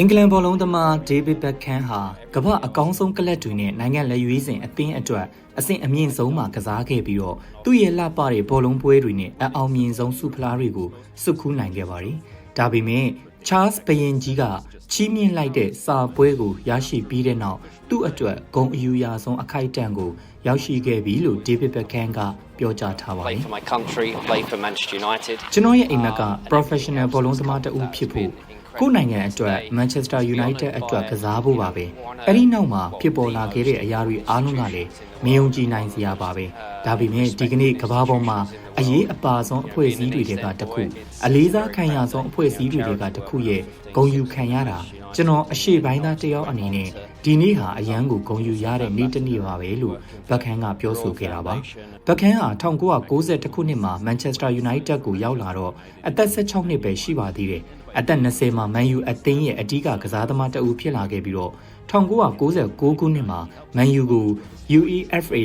အင်္ဂလန်ဘောလုံးသမားဒေးဗစ်ဘက်ခန်ဟာကမ္ဘာအကောင်းဆုံးကလပ်တွေနဲ့နိုင်ငံလက်ရွေးစင်အသင်းအတွက်အဆင့်အမြင့်ဆုံးမှာကစားခဲ့ပြီးတော့သူ့ရဲ့လှပတဲ့ဘောလုံးပွဲတွေနဲ့အအောင်မြင်ဆုံးဆုဖလားတွေကိုစုခူးနိုင်ခဲ့ပါတယ်။ဒါပေမဲ့ Charles ဘယင်ကြီးကချီးမြှင့်လိုက်တဲ့စာပွဲကိုရရှိပြီးတဲ့နောက်သူ့အတွက်ဂုဏ်အယူအရဆုံးအခိုက်အတန့်ကိုရောက်ရှိခဲ့ပြီလို့ဒေးဗစ်ဘက်ခန်ကပြောကြားထားပါတ play ယ် for my country, I play for Manchester United. ကျွန်တော်ရဲ့အိမ်မက်က professional ဘောလုံးသမားတစ်ဦးဖြစ်ဖို့ ကိုယ့်နိုင်ငံအတွက် Manchester United အတွက်ကစားဖို့ပါပဲအဲ့ဒီနောက်မှာဖြစ်ပေါ်လာခဲ့တဲ့အရာတွေအားလုံးကလည်းမယုံကြည်နိုင်စရာပါပဲဒါပေမဲ့ဒီကနေ့ကမ္ဘာပေါ်မှာအရေးအပါဆုံးအဖွဲ့အစည်းတွေကတစ်ခုအလေးစားခံရဆုံးအဖွဲ့အစည်းတွေကတစ်ခုရဲ့ဂုဏ်ယူခံရတာကျွန်တော်အရှိပိုင်းသားတယောက်အနေနဲ့ဒီနေ့ဟာအရန်ကိုဂုဏ်ယူရတဲ့နေ့တစ်နေ့ပါပဲလို့ဘက်ခန်ကပြောဆိုခဲ့တာပါဘက်ခန်ဟာ1990ခုနှစ်မှာ Manchester United ကိုရောက်လာတော့အသက်16နှစ်ပဲရှိပါသေးတယ် အသက်20မှာ Man U အသင်းရဲ့အဓိကကစားသမားတအူဖြစ်လာခဲ့ပြီးတော့1996ခုနှစ်မှာ Man U ကို UEFA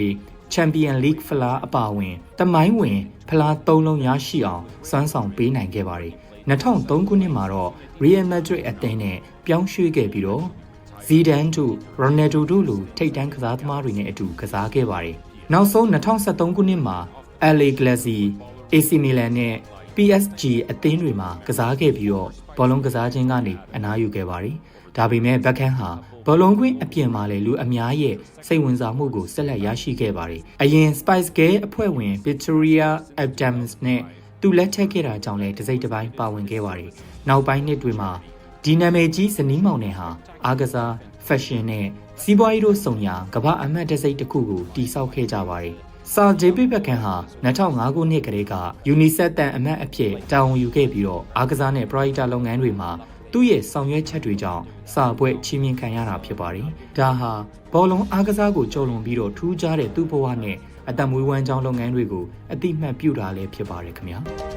Champion League ဖလားအပါအဝင်တမိုင်းဝင်ဖလား၃လုံးရရှိအောင်စွမ်းဆောင်ပေးနိုင်ခဲ့ပါတယ်2003ခုနှစ်မှာတော့ Real Madrid အသင်းနဲ့ပြောင်းရွှေ့ခဲ့ပြီးတော့ Zidane တို့ Ronaldo တို့လိုထိပ်တန်းကစားသမားတွေနဲ့အတူကစားခဲ့ပါတယ်နောက်ဆုံး2013ခုနှစ်မှာ LA Galaxy AC Milan နဲ့ PSG အသင်းတွေမှာကစားခဲ့ပြီးတော့ဘောလုံးကစားခြင်းကနေအနားယူခဲ့ပါတယ်။ဒါပေမဲ့ဘက်ခန်ဟာဘောလုံးကွင်းအပြင်မှာလည်းလူအများရဲ့စိတ်ဝင်စားမှုကိုဆက်လက်ရရှိခဲ့ပါတယ်။အရင် Spice Girl အဖွဲ့ဝင် Victoria Adams နဲ့သူလက်ထပ်ခဲ့တာကြောင့်လည်းတစိမ့်တစ်ပိုင်းပါဝင်ခဲ့ပါတယ်။နောက်ပိုင်းနှစ်တွေမှာဒီနာမည်ကြီးဇနီးမောင်နှံဟာအားကစား fashion နဲ့စီးပွားရေးတို့စုံရာကမ္ဘာအမတ်တစိမ့်တစ်ခုကိုတည်ဆောက်ခဲ့ကြပါတယ်။ ဆာဂျေပီဘက်ကန်ဟာ2005ခုနှစ်ကတည်းက UNICEF တန်အမတ်အဖြစ်တာဝန်ယူခဲ့ပြီးတော့အားကစားနဲ့ပရိုက်တာလုပ်ငန်းတွေမှာသူ့ရဲ့ဆောင်ရွက်ချက်တွေကြောင့်စာပွဲချီးမြှင့်ခံရတာဖြစ်ပါတယ်။ဒါဟာဘောလုံးအားကစားကိုကျော်လွန်ပြီးတော့ထူးခြားတဲ့သူ့ဘဝနဲ့အသက်မွေးဝမ်းကြောင်းလုပ်ငန်းတွေကိုအတိမတ်ပြုတာလည်းဖြစ်ပါတယ်ခင်ဗျာ။